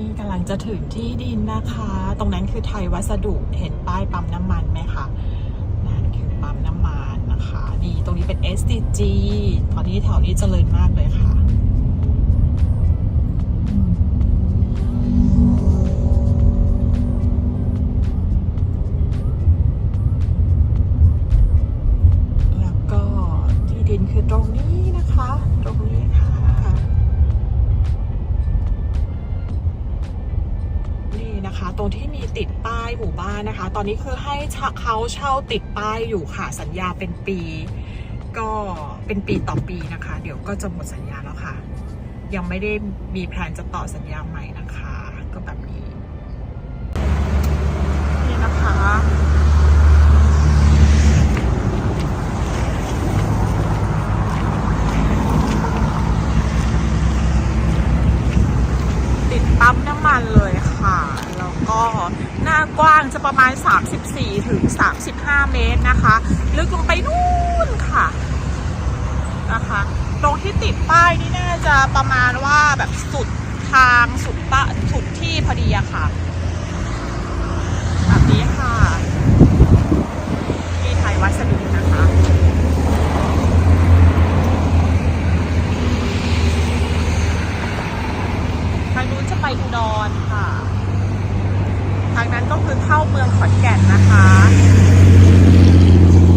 นี่กำลังจะถึงที่ดินนะคะ ตรงนั้นคือไทยวัสดุเห็นป้ายปั๊มน้ำมันไหมคะนั่นคือปั๊มน้ำมันนะคะ นี่ตรงนี้เป็น SDG ตอนนี้แถวนี้เจริญมากเลยค่ะแล้วก็ที่ดินคือตรงนี้นะคะ ตรงนี้ค่ะ นะคะ ตรงที่มีติดป้ายหมู่บ้านนะคะ ตอนนี้คือให้เขาเช่าติดป้ายอยู่ค่ะ สัญญาเป็นปี ก็เป็นปีต่อปีนะคะ เดี๋ยวก็จะหมดสัญญาแล้วค่ะ ยังไม่ได้มีแผนจะต่อสัญญาใหม่นะคะ ก็แบบนี้ นี่นะคะติดปั๊มน้ำมัน หน้ากว้างจะประมาณ 34 ถึง 35 เมตรนะคะ ลึกลงไปนู่นค่ะนะคะ ตรงที่ติดป้ายนี่น่าจะประมาณว่าแบบสุดทางสุดปะสุดที่พอดีอะค่ะแบบนี้ค่ะที่ไทยวัสดุนะคะทางนู้นจะไปอุดรค่ะ เข้าเมืองขอนแก่นนะคะ